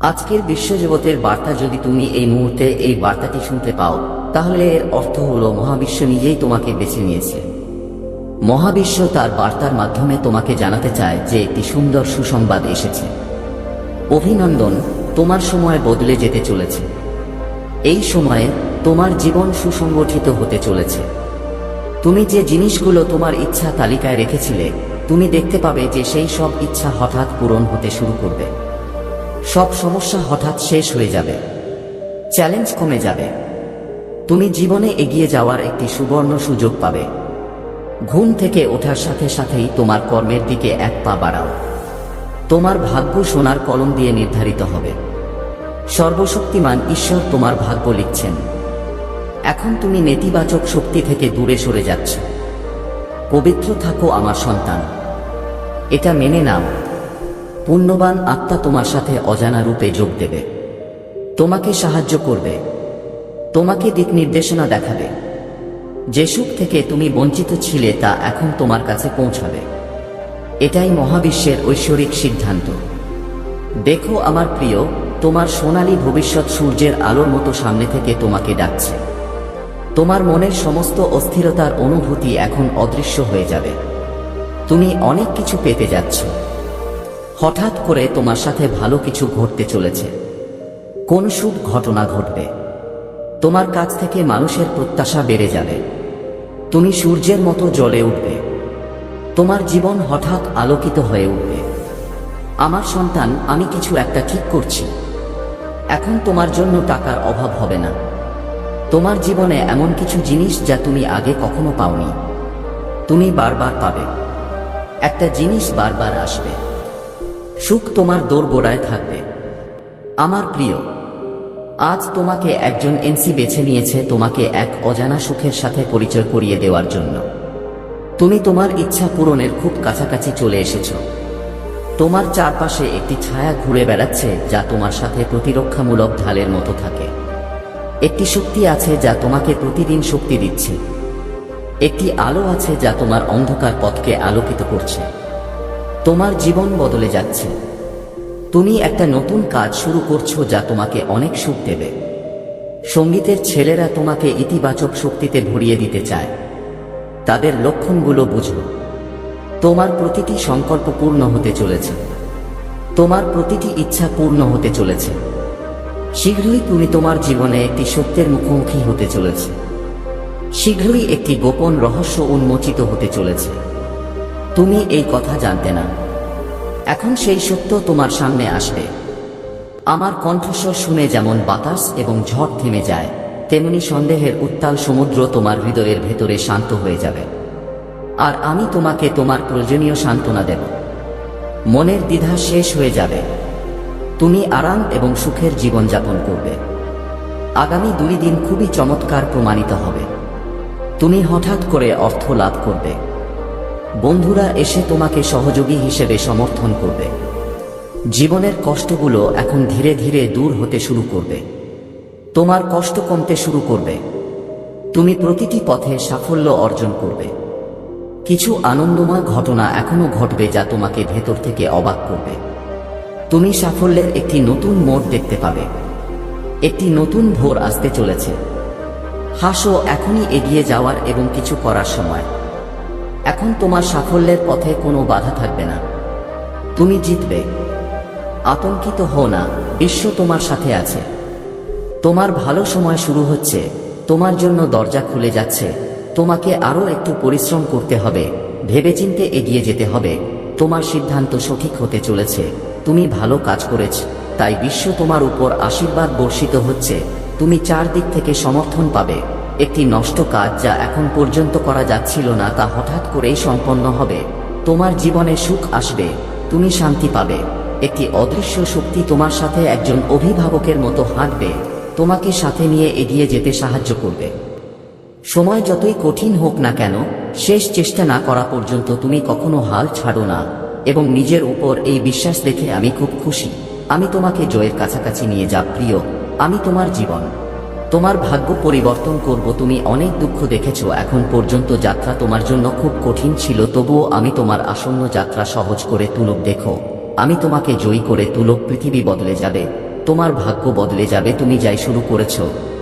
আজকের বিশ্বজগতের বার্তা যদি তুমি এই মুহূর্তে এই বার্তাটি শুনতে পাও, তাহলে এর অর্থ হলো মহাবিশ্ব নিজেই তোমাকে বেছে নিয়েছে। মহাবিশ্ব তার বার্তার মাধ্যমে তোমাকে জানাতে চায় যে একটি সুন্দর সুসংবাদ এসেছে। অভিনন্দন, তোমার সময় বদলে যেতে চলেছে। এই সময়ে তোমার জীবন সুসংগঠিত হতে চলেছে। তুমি যে জিনিসগুলো তোমার ইচ্ছা তালিকায় রেখেছিলে, তুমি দেখতে পাবে যে সেই সব ইচ্ছা হঠাৎ পূরণ হতে শুরু করবে। সব সমস্যা হঠাৎ শেষ হয়ে যাবে। চ্যালেঞ্জ কমে যাবে। তুমি জীবনে এগিয়ে যাওয়ার একটি সুবর্ণ সুযোগ পাবে। ঘুম থেকে ওঠার সাথে সাথেই তোমার কর্মের দিকে এক পা বাড়াও। তোমার ভাগ্য সোনার কলম দিয়ে নির্ধারিত হবে। সর্বশক্তিমান ঈশ্বর তোমার ভাগ্য লিখছেন। এখন তুমি নেতিবাচক শক্তি থেকে দূরে সরে যাচ্ছ। পবিত্র থাকো আমার সন্তান। এটা মেনে নাও। পুণ্যবান আত্মা তোমার সাথে অজানা রূপে যোগ দেবে। তোমাকে সাহায্য করবে। তোমাকে দিক নির্দেশনা দেখাবে। যে সুখ থেকে তুমি বঞ্চিত ছিলে তা এখন তোমার কাছে পৌঁছাবে। এটাই মহাবিশ্বের ঐশ্বরিক সিদ্ধান্ত। দেখো আমার প্রিয়, তোমার সোনালী ভবিষ্যৎ সূর্যের আলোর মতো সামনে থেকে তোমাকে ডাকছে। তোমার মনের সমস্ত অস্থিরতার অনুভূতি এখন অদৃশ্য হয়ে যাবে। তুমি অনেক কিছু পেতে যাচ্ছ। হঠাৎ করে তোমার সাথে ভালো কিছু ঘটতে চলেছে। কোন শুভ ঘটনা ঘটবে? তোমার কাছ থেকে মানুষের প্রত্যাশা বেড়ে যাবে। তুমি সূর্যের মতো জ্বলে উঠবে। তোমার জীবন হঠাৎ আলোকিত হয়ে উঠবে। আমার সন্তান, আমি কিছু একটা ঠিক করছি। এখন তোমার জন্য টাকার অভাব হবে না। তোমার জীবনে এমন কিছু জিনিস যা তুমি আগে কখনো পাওনি। তুমি বারবার পাবে। একটা জিনিস বারবার আসবে। সুখ তোমার দোরগোড়ায় থাকবে। আমার প্রিয়, আজ তোমাকে একজন এনসি বেছে নিয়েছে তোমাকে এক অজানা সুখের সাথে পরিচয় করিয়ে দেওয়ার জন্য। তুমি তোমার ইচ্ছা পূরণের খুব কাছাকাছি চলে এসেছ। তোমার চারপাশে একটি ছায়া ঘুরে বেড়াচ্ছে যা তোমার সাথে প্রতিরক্ষামূলক ঢালের মতো থাকে। একটি শক্তি আছে যা তোমাকে প্রতিদিন শক্তি দিচ্ছে। একটি আলো আছে যা তোমার অন্ধকার পথকে আলোকিত করছে। তোমার জীবন বদলে যাচ্ছে। তুমি একটা নতুন কাজ শুরু করছ যা তোমাকে অনেক সুখ দেবে। সঙ্গীতের ছেলেরা তোমাকে ইতিবাচক শক্তিতে ভরিয়ে দিতে চায়। তাদের লক্ষণগুলো বুঝো। তোমার প্রতিটি সংকল্প পূর্ণ হতে চলেছে। তোমার প্রতিটি ইচ্ছা পূর্ণ হতে চলেছে। শীঘ্রই তুমি তোমার জীবনে একটি সত্যের মুখোমুখি হতে চলেছে। শীঘ্রই একটি গোপন রহস্য উন্মোচিত হতে চলেছে। তুমি এই কথা জানতে না। এখন সেই সত্য তোমার সামনে আসবে। আমার কণ্ঠস্বর শুনে যেমন বাতাস এবং ঝড় থেমে যায়, তেমনি সন্দেহের উত্তাল সমুদ্র তোমার হৃদয়ের ভেতরে শান্ত হয়ে যাবে। আর আমি তোমাকে তোমার প্রয়োজনীয় সান্ত্বনা দেব। মনের দ্বিধা শেষ হয়ে যাবে। তুমি আরাম এবং সুখের জীবনযাপন করবে। আগামী দুই দিন খুবই চমৎকার প্রমাণিত হবে। তুমি হঠাৎ করে অর্থ লাভ করবে। বন্ধুরা এসে তোমাকে সহযোগী হিসেবে সমর্থন করবে। জীবনের কষ্টগুলো এখন ধীরে ধীরে দূর হতে শুরু করবে। তোমার কষ্ট কমতে শুরু করবে। তুমি প্রতিটি পথে সাফল্য অর্জন করবে। কিছু আনন্দময় ঘটনা এখনও ঘটবে যা তোমাকে ভেতর থেকে অবাক করবে। তুমি সাফল্যের একটি নতুন মোড় দেখতে পাবে। একটি নতুন ভোর আসতে চলেছে। হাসো, এখনই এগিয়ে যাওয়ার এবং কিছু করার সময়। এখন তোমার সাফল্যের পথে কোনো বাধা থাকবে না। তুমি জিতবে। আতঙ্কিত হও না, বিশ্ব তোমার সাথে আছে। তোমার ভালো সময় শুরু হচ্ছে, তোমার জন্য দরজা খুলে যাচ্ছে, তোমাকে আরও একটু পরিশ্রম করতে হবে, ভেবেচিন্তে এগিয়ে যেতে হবে। তোমার সিদ্ধান্ত সঠিক হতে চলেছে, তুমি ভালো কাজ করেছ, তাই বিশ্ব তোমার উপর আশীর্বাদ বর্ষিত হচ্ছে, তুমি চারদিক থেকে সমর্থন পাবে। একটি নষ্ট কাজ যা এখন পর্যন্ত করা যাচ্ছিল না তা হঠাৎ করেই সম্পন্ন হবে। তোমার জীবনে সুখ আসবে, তুমি শান্তি পাবে। একটি অদৃশ্য শক্তি তোমার সাথে একজন অভিভাবকের মতো হাঁটবে, তোমাকে সাথে নিয়ে এগিয়ে যেতে সাহায্য করবে। সময় যতই কঠিন হোক না কেন, শেষ চেষ্টা না করা পর্যন্ত তুমি কখনো হাল ছাড়ো না এবং নিজের উপর এই বিশ্বাস দেখে আমি খুব খুশি। আমি তোমাকে জয়ের কাছাকাছি নিয়ে যা প্রিয়, আমি তোমার জীবন। তোমার ভাগ্য পরিবর্তন করব, তুমি অনেক দুঃখ দেখেছ, এখন পর্যন্ত যাত্রা তোমার জন্য খুব কঠিন ছিল, তবুও আমি তোমার আসন্ন যাত্রা সহজ করে তুলক দেখো। আমি তোমাকে জয়ী করে তুলব পৃথিবী বদলে যাবে, তোমার ভাগ্য বদলে যাবে, তুমি যাই শুরু করেছ।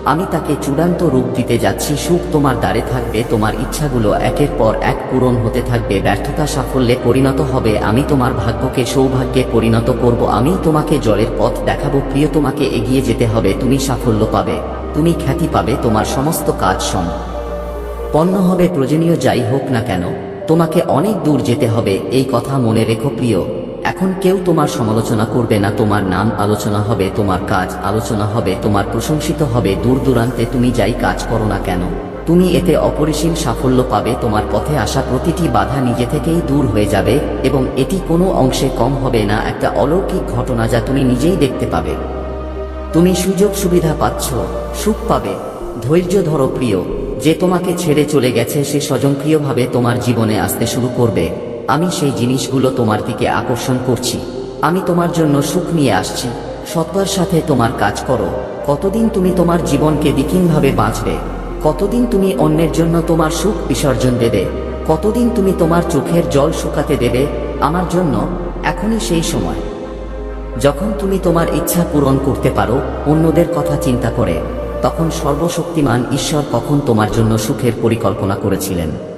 আমি তাকে চূড়ান্ত রূপ দিতে যাচ্ছি, সুখ তোমার দ্বারে থাকবে, তোমার ইচ্ছাগুলো একের পর এক পূরণ হতে থাকবে, ব্যর্থতা সাফল্যে পরিণত হবে, আমি তোমার ভাগ্যকে সৌভাগ্যে পরিণত করব, আমি তোমাকে জলের পথ দেখাবো, প্রিয় তোমাকে এগিয়ে যেতে হবে, তুমি সাফল্য পাবে, তুমি খ্যাতি পাবে, তোমার সমস্ত কাজ সম। পণ্য হবে প্রয়োজনীয়, যাই হোক না কেন, তোমাকে অনেক দূর যেতে হবে, এই কথা মনে রেখো প্রিয়। এখন কেউ তোমার সমালোচনা করবে না, তোমার নাম আলোচনা হবে, তোমার কাজ আলোচনা হবে, তোমার প্রশংসিত হবে, দূর দূরান্তে তুমি যাই কাজ করো না কেন। তুমি এতে অপরিসীম সাফল্য পাবে, তোমার পথে আসা প্রতিটি বাধা নিজে থেকেই দূর হয়ে যাবে এবং এটি কোনো অংশে কম হবে না, একটা অলৌকিক ঘটনা যা তুমি নিজেই দেখতে পাবে। তুমি সুযোগ সুবিধা পাচ্ছ, সুখ পাবে। ধৈর্য ধরো প্রিয়, যে তোমাকে ছেড়ে চলে গেছে, সে স্বয়ংক্রিয়ভাবে তোমার জীবনে আসতে শুরু করবে। আমি সেই জিনিসগুলো তোমার দিকে আকর্ষণ করছি। আমি তোমার জন্য সুখ নিয়ে আসছি। সত্তার সাথে তোমার কাজ করো। কতদিন তুমি তোমার জীবনকে দিকিনভাবে বাঁচবে? কতদিন তুমি অন্যের জন্য তোমার সুখ বিসর্জন দেবে? কতদিন তুমি তোমার চোখের জল শুকাতে দেবে? আমার জন্য এখনই সেই সময়। যখন তুমি তোমার ইচ্ছা পূরণ করতে পারো, অন্যদের কথা চিন্তা করে, তখন সর্বশক্তিমান ঈশ্বর কখন তোমার জন্য সুখের পরিকল্পনা করেছিলেন।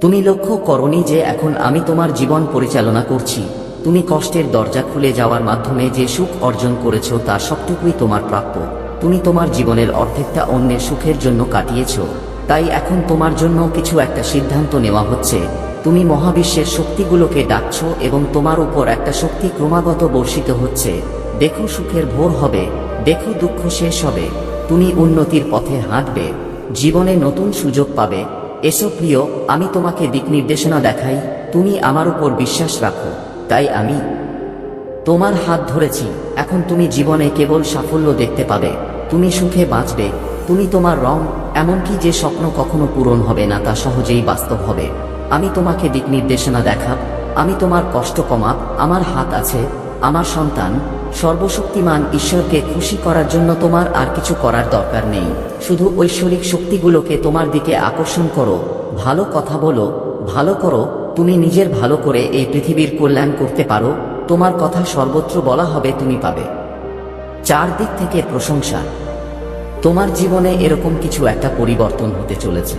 তুমি লক্ষ্য করনি যে এখন আমি তোমার জীবন পরিচালনা করছি। তুমি কষ্টের দরজা খুলে যাওয়ার মাধ্যমে যে সুখ অর্জন করেছ তা সবটুকুই তোমার প্রাপ্য। তুমি তোমার জীবনের অর্ধেকটা অন্যের সুখের জন্য কাটিয়েছ। তাই এখন তোমার জন্য কিছু একটা সিদ্ধান্ত নেওয়া হচ্ছে। তুমি মহাবিশ্বের শক্তিগুলোকে ডাকছো এবং তোমার উপর একটা শক্তি ক্রমাগত বর্ষিত হচ্ছে। দেখো সুখের ভোর হবে, দেখো দুঃখ শেষ হবে। তুমি উন্নতির পথে হাঁটবে, জীবনে নতুন সুযোগ পাবে। এসো প্রিয়, আমি তোমাকে দিক নির্দেশনা দেখাই, তুমি আমার উপর বিশ্বাস রাখো, তাই আমি তোমার হাত ধরেছি, এখন তুমি জীবনে কেবল সাফল্য দেখতে পাবে, তুমি সুখে বাঁচবে, তুমি তোমার রং, এমনকি যে স্বপ্ন কখনো পূরণ হবে না তা সহজেই বাস্তব হবে, আমি তোমাকে দিক নির্দেশনা দেখাব, আমি তোমার কষ্ট কমাব, আমার হাত আছে আমার সন্তান, সর্বশক্তিমান ঈশ্বরকে খুশি করার জন্য তোমার আর কিছু করার দরকার নেই। শুধু ঐশ্বরিক শক্তিগুলোকে তোমার দিকে আকর্ষণ করো, ভালো কথা বলো, ভালো করো, তুমি নিজের ভালো করে এই পৃথিবীর কল্যাণ করতে পারো, তোমার কথা সর্বত্র বলা হবে তুমি পাবে। চারদিক থেকে প্রশংসা। তোমার জীবনে এরকম কিছু একটা পরিবর্তন হতে চলেছে।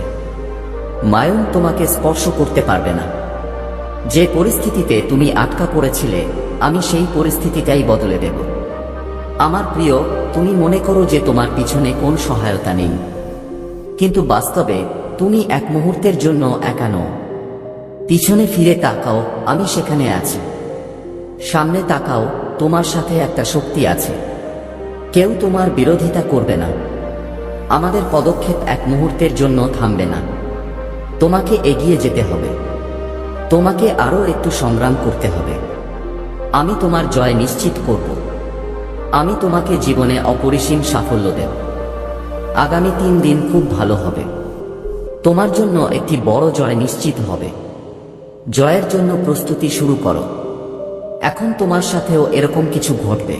মায়ন তোমাকে স্পর্শ করতে পারবে না। যে পরিস্থিতিতে তুমি আটকা পড়েছিলে, আমি সেই পরিস্থিতিটাই বদলে দেব। আমার প্রিয়, তুমি মনে করো যে তোমার পিছনে কোন সহায়তা নেই। কিন্তু বাস্তবে, তুমি এক মুহূর্তের জন্য একা নও। পিছনে ফিরে তাকাও, আমি সেখানে আছি। সামনে তাকাও, তোমার সাথে একটা শক্তি আছে। কেউ তোমার বিরোধিতা করবে না। আমাদের পদক্ষেপ এক মুহূর্তের জন্য থামবে না। তোমাকে এগিয়ে যেতে হবে। তোমাকে আরও একটু সংগ্রাম করতে হবে। আমি তোমার জয় নিশ্চিত করব। আমি তোমাকে জীবনে অপরিসীম সাফল্য দেব। আগামী তিন দিন খুব ভালো হবে। তোমার জন্য একটি বড় জয় নিশ্চিত হবে। জয়ের জন্য প্রস্তুতি শুরু করো। এখন তোমার সাথেও এরকম কিছু ঘটবে।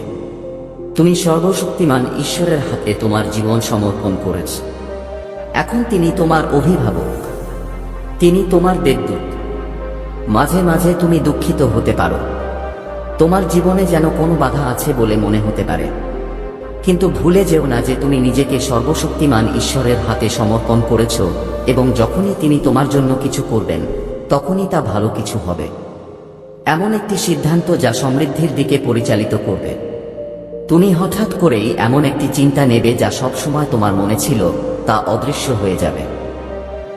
তুমি সর্বশক্তিমান ঈশ্বরের হাতে তোমার জীবন সমর্পণ করেছ। এখন তিনি তোমার অভিভাবক। তিনি তোমার দেবদূত। মাঝে মাঝে তুমি দুঃখিত হতে পারো। তোমার জীবনে যেন কোনো বাধা আছে বলে মনে হতে পারে। কিন্তু ভুলে যেও না যে তুমি নিজেকে সর্বশক্তিমান ঈশ্বরের হাতে সমর্পণ করেছ এবং যখনই তিনি তোমার জন্য কিছু করবেন, তখনই তা ভালো কিছু হবে। এমন একটি সিদ্ধান্ত যা সমৃদ্ধির দিকে পরিচালিত করবে। তুমি হঠাৎ করেই এমন একটি চিন্তা নেবে যা সবসময় তোমার মনে ছিল তা অদৃশ্য হয়ে যাবে।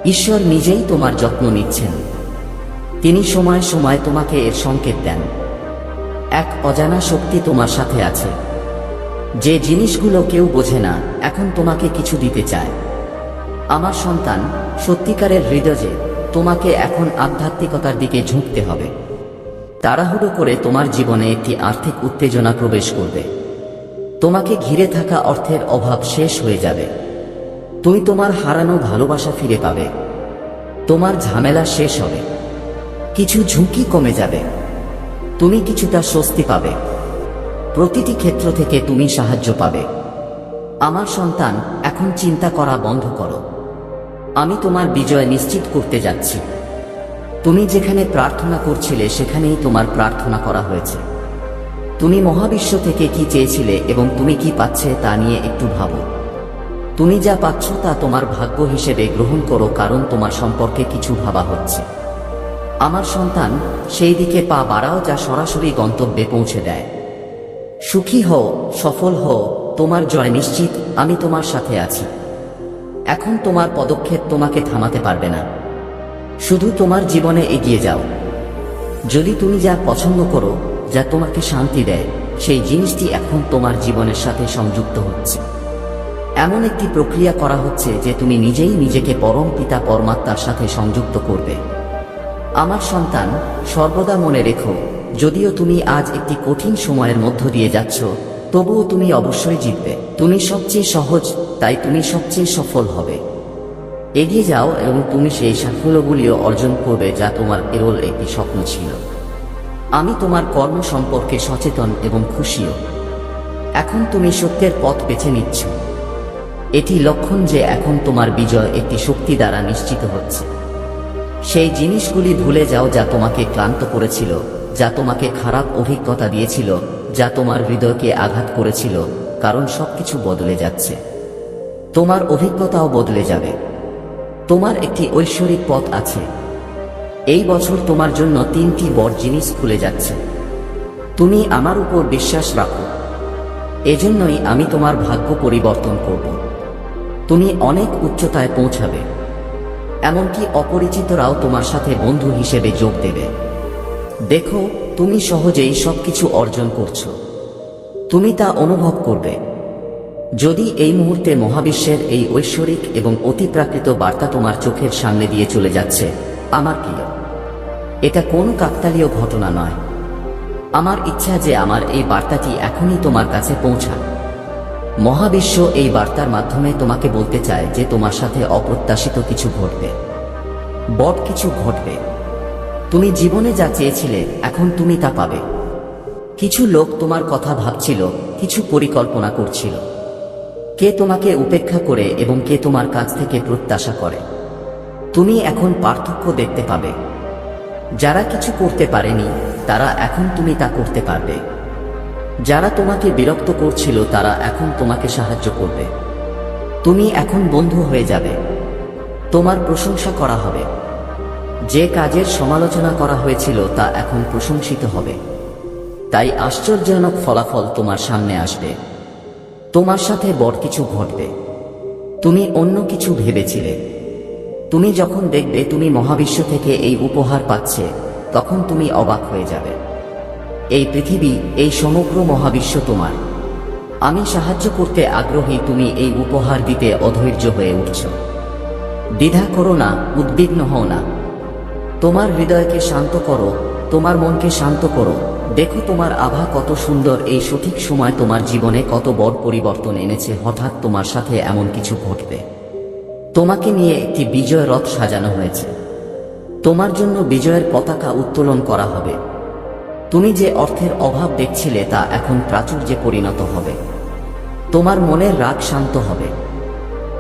ঈশ্বর নিজেই তোমার যত্ন নিচ্ছেন। তিনি সময় সময় তোমাকে এর সংকেত দেন। এক অজানা শক্তি তোমার সাথে আছে। যে জিনিসগুলো কেউ বোঝে না, এখন তোমাকে কিছু দিতে চায়। আমার সন্তান, সত্যিকারের হৃদয়ে তোমাকে এখন আধ্যাত্মিকতার দিকে ঝুঁকতে হবে। তাড়াহুড়ো করে তোমার জীবনে একটি আর্থিক উত্তেজনা প্রবেশ করবে। তোমাকে ঘিরে থাকা অর্থের অভাব শেষ হয়ে যাবে। তুমি তোমার হারানো ভালোবাসা ফিরে পাবে। তোমার ঝামেলা শেষ হবে। কিছু ঝুঁকি কমে যাবে। তুমি কিছুটা স্বস্তি পাবে। প্রতিটি ক্ষেত্র থেকে তুমি সাহায্য পাবে। আমার সন্তান, এখন চিন্তা করা বন্ধ করো। আমি তোমার বিজয় নিশ্চিত করতে যাচ্ছি। তুমি যেখানে প্রার্থনা করছিলে, সেখানেই তোমার প্রার্থনা করা হয়েছে। তুমি মহাবিশ্ব থেকে কি চেয়েছিলে এবং তুমি কি পাচ্ছে তা নিয়ে একটু ভাবো। তুমি যা পাচ্ছ তা তোমার ভাগ্য হিসেবে গ্রহণ করো, কারণ তোমার সম্পর্কে কিছু ভাবা হচ্ছে। আমার সন্তান সেই দিকে পা বাড়াও যা সরাসরি গন্তব্যে পৌঁছে দেয়। সুখী হও, সফল হও, তোমার জয় নিশ্চিত, আমি তোমার সাথে আছি। এখন তোমার পদক্ষেপ তোমাকে থামাতে পারবে না। শুধু তোমার জীবনে এগিয়ে যাও। যদি তুমি যা পছন্দ করো, যা তোমাকে শান্তি দেয়, সেই জিনিসটি এখন তোমার জীবনের সাথে সংযুক্ত হচ্ছে। এমন একটি প্রক্রিয়া করা হচ্ছে যে তুমি নিজেই নিজেকে পরম পিতা পরমাত্মার সাথে সংযুক্ত করবে। আমার সন্তান, সর্বদা মনে রেখো, যদিও তুমি আজ একটি কঠিন সময়ের মধ্য দিয়ে যাচ্ছ, তবুও তুমি অবশ্যই জিতবে। তুমি সবচেয়ে সহজ, তাই তুমি সবচেয়ে সফল হবে। এগিয়ে যাও এবং তুমি সেই সাফল্যগুলিও অর্জন করবে যা তোমার কেবল একটি স্বপ্ন ছিল। আমি তোমার কর্ম সম্পর্কে সচেতন এবং খুশিও। এখন তুমি সত্যের পথ বেছে নিচ্ছ। এটি লক্ষণ যে এখন তোমার বিজয় একটি শক্তি দ্বারা নিশ্চিত হচ্ছে। সেই জিনিসগুলি ভুলে যাও যা তোমাকে ক্লান্ত করেছিল, যা তোমাকে খারাপ অভিজ্ঞতা দিয়েছিল, যা তোমার হৃদয়কে আঘাত করেছিল, কারণ সবকিছু বদলে যাচ্ছে। তোমার অভিজ্ঞতাও বদলে যাবে। তোমার একটি ঐশ্বরিক পথ আছে। এই বছর তোমার জন্য তিনটি বড় জিনিস খুলে যাচ্ছে। তুমি আমার উপর বিশ্বাস রাখো। এজন্যই আমি তোমার ভাগ্য পরিবর্তন করব। তুমি অনেক উচ্চতায় পৌঁছাবে। এমনকি অপরিচিতরাও তোমার সাথে বন্ধু হিসেবে যোগ দেবে। দেখো, তুমি সহজেই সবকিছু অর্জন করছ। তুমি তা অনুভব করবে। যদি এই মুহূর্তে মহাবিশ্বের এই ঐশ্বরিক এবং অতিপ্রাকৃত বার্তা তোমার চোখের সামনে দিয়ে চলে যাচ্ছে, আমার প্রিয় এটা কোন কাকতালীয় ঘটনা নয়। আমার ইচ্ছা যে আমার এই বার্তাটি এখনই তোমার কাছে পৌঁছায় মহাবিশ্ব এই বার্তার মাধ্যমে তোমাকে বলতে চায় যে তোমার সাথে অপ্রত্যাশিত কিছু ঘটবে। বট কিছু ঘটবে। তুমি জীবনে যা চেয়েছিলে, এখন তুমি তা পাবে। কিছু লোক তোমার কথা ভাবছিল, কিছু পরিকল্পনা করছিল। কে তোমাকে উপেক্ষা করে এবং কে তোমার কাছ থেকে প্রত্যাশা করে। তুমি এখন পার্থক্য দেখতে পাবে। যারা কিছু করতে পারেনি, তারা এখন তুমি তা করতে পারবে। যারা তোমাকে বিরক্ত করছিল, তারা এখন তোমাকে সাহায্য করবে। তুমি এখন বন্ধু হয়ে যাবে। তোমার প্রশংসা করা হবে। যে কাজের সমালোচনা করা হয়েছিল, তা এখন প্রশংসিত হবে। তাই আশ্চর্যজনক ফলাফল তোমার সামনে আসবে। তোমার সাথে বড় কিছু ঘটবে। তুমি অন্য কিছু ভেবেছিলে। তুমি যখন দেখবে তুমি মহাবিশ্ব থেকে এই উপহার পাচ্ছে, তখন তুমি অবাক হয়ে যাবে। এই পৃথিবী, এই সমগ্র মহাবিশ্ব তোমার। আমি সাহায্য করতে আগ্রহী তুমি এই উপহার দিতে অধৈর্য হয়ে উঠছ। দ্বিধা করো না, উদ্বিগ্ন হও না। তোমার হৃদয়কে শান্ত করো, তোমার মনকে শান্ত করো। দেখো তোমার আভা কত সুন্দর, এই সঠিক সময় তোমার জীবনে কত বড় পরিবর্তন এনেছে, হঠাৎ তোমার সাথে এমন কিছু ঘটবে। তোমাকে নিয়ে একটি বিজয় রথ সাজানো হয়েছে। তোমার জন্য বিজয়ের পতাকা উত্তোলন করা হবে। তুমি যে অর্থের অভাব দেখছিলে তা এখন প্রাচুর্যে পরিণত হবে। তোমার মনের রাগ শান্ত হবে।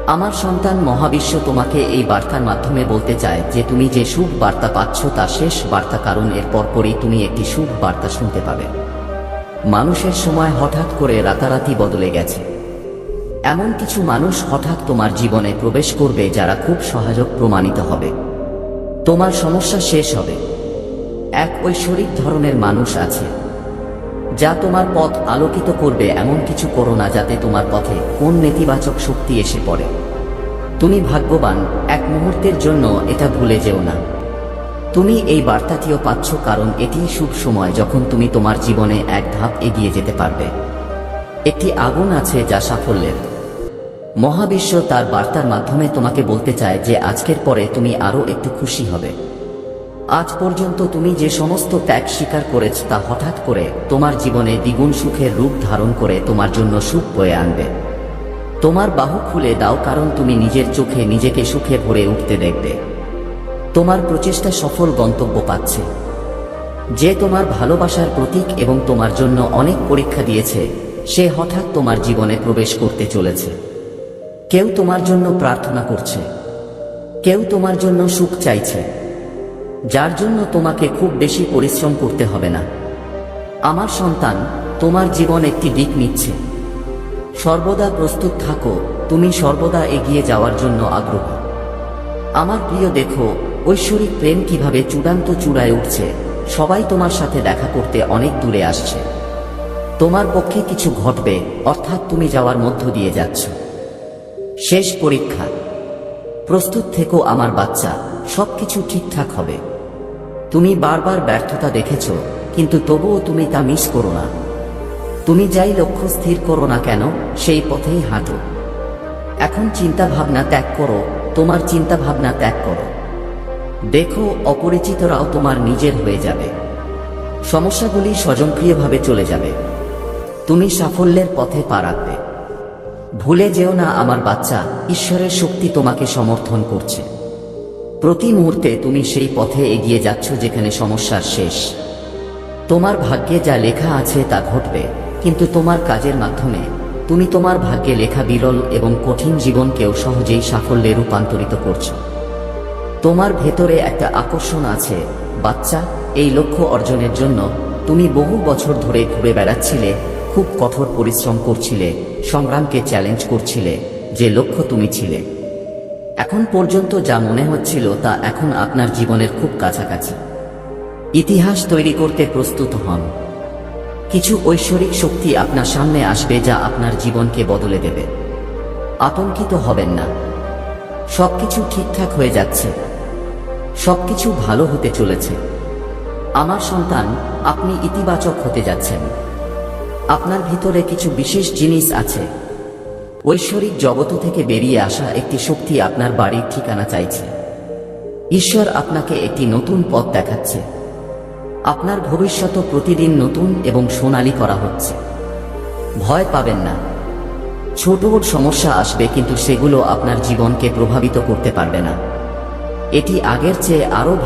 আমার সন্তান মহাবিশ্ব তোমাকে এই বার্তার মাধ্যমে বলতে চায় যে তুমি যে শুভ বার্তা পাচ্ছ তা শেষ বার্তা কারণ এর পরপরই তুমি একটি শুভ বার্তা শুনতে পাবে। মানুষের সময় হঠাৎ করে রাতারাতি বদলে গেছে। এমন কিছু মানুষ হঠাৎ তোমার জীবনে প্রবেশ করবে যারা খুব সহায়ক প্রমাণিত হবে। তোমার সমস্যা শেষ হবে। এক ঐশ্বরিক ধরনের মানুষ আছে। যা তোমার পথ আলোকিত করবে, এমন কিছু করো না যাতে তোমার পথে কোন নেতিবাচক শক্তি এসে পড়ে। তুমি ভাগ্যবান, এক মুহূর্তের জন্য এটা ভুলে যেও না। তুমি এই বার্তাটিও পাচ্ছ, কারণ এটিই শুভ সময় যখন তুমি তোমার জীবনে এক ধাপ এগিয়ে যেতে পারবে। একটি আগুন আছে যা সাফল্যের। মহাবিশ্ব তার বার্তার মাধ্যমে তোমাকে বলতে চায় যে আজকের পরে তুমি আরও একটু খুশি হবে। আজ পর্যন্ত তুমি যে সমস্ত ত্যাগ স্বীকার করেছ তা হঠাৎ করে তোমার জীবনে দ্বিগুণ সুখের রূপ ধারণ করে তোমার জন্য সুখ বয়ে আনবে। তোমার বাহু খুলে দাও কারণ তুমি নিজের চোখে নিজেকে সুখে ভরে উঠতে দেখবে। তোমার প্রচেষ্টা সফল গন্তব্য পাচ্ছে। যে তোমার ভালোবাসার প্রতীক এবং তোমার জন্য অনেক পরীক্ষা দিয়েছে, সে হঠাৎ তোমার জীবনে প্রবেশ করতে চলেছে। কেউ তোমার জন্য প্রার্থনা করছে। কেউ তোমার জন্য সুখ চাইছে। যার জন্য তোমাকে খুব বেশি পরিশ্রম করতে হবে না। আমার সন্তান তোমার জীবন একটি দিক নিচ্ছে। সর্বদা প্রস্তুত থাকো, তুমি সর্বদা এগিয়ে যাওয়ার জন্য আগ্রহ। আমার প্রিয়, দেখো, ঐশ্বরিক প্রেম কীভাবে চূড়ান্ত চূড়ায় উঠছে, সবাই তোমার সাথে দেখা করতে অনেক দূরে আসছে। তোমার পক্ষে কিছু ঘটবে, অর্থাৎ তুমি যাওয়ার মধ্য দিয়ে যাচ্ছ। শেষ পরীক্ষা। প্রস্তুত থেকো আমার বাচ্চা, সবকিছু ঠিকঠাক হবে। তুমি বারবার ব্যর্থতা দেখেছ, কিন্তু তবুও তুমি তা মিস করো না। তুমি যাই লক্ষ্য স্থির করো না কেন, সেই পথেই হাঁটো। এখন চিন্তা ভাবনা ত্যাগ করো, তোমার চিন্তা ভাবনা ত্যাগ করো। দেখো, অপরিচিতরাও তোমার নিজের হয়ে যাবে। সমস্যাগুলি স্বয়ংক্রিয়ভাবে চলে যাবে। তুমি সাফল্যের পথে পা রাখবে। ভুলে যেও না আমার বাচ্চা, ঈশ্বরের শক্তি তোমাকে সমর্থন করছে। প্রতি মুহূর্তে তুমি সেই পথে এগিয়ে যাচ্ছ যেখানে সমস্যার শেষ। তোমার ভাগ্যে যা লেখা আছে তা ঘটবে, কিন্তু তোমার কাজের মাধ্যমে তুমি তোমার ভাগ্যে লেখা বিরল এবং কঠিন জীবনকেও সহজেই সাফল্যে রূপান্তরিত করছ। তোমার ভেতরে একটা আকর্ষণ আছে, বাচ্চা, এই লক্ষ্য অর্জনের জন্য তুমি বহু বছর ধরে ঘুরে বেড়াচ্ছিলে খুব কঠোর পরিশ্রম করছিলে, সংগ্রামকে চ্যালেঞ্জ করছিলে, যে লক্ষ্য তুমি ছিলে। এখন পর্যন্ত যা মনে হচ্ছিল তা এখন আপনার জীবনের খুব কাছাকাছি। ইতিহাস তৈরি করতে প্রস্তুত হন। কিছু ঐশ্বরিক শক্তি আপনার সামনে আসবে যা আপনার জীবনকে বদলে দেবে। আতঙ্কিত হবেন না। সবকিছু ঠিকঠাক হয়ে যাচ্ছে। সবকিছু ভালো হতে চলেছে। আমার সন্তান, আপনি ইতিবাচক হতে যাচ্ছেন। আপনার ভিতরে কিছু বিশেষ জিনিস আছে। ঐশ্বরিক জগত থেকে বেরিয়ে আসা একটি শক্তি আপনার বাড়ির ঠিকানা চাইছে। ঈশ্বর আপনাকে একটি নতুন পথ দেখাচ্ছে। আপনার ভবিষ্যৎ প্রতিদিন নতুন এবং সোনালী করা হচ্ছে। ভয় পাবেন না। ছোট সমস্যা আসবে কিন্তু সেগুলো আপনার জীবনকে প্রভাবিত করতে পারবে না। এটি আগের চেয়ে আরও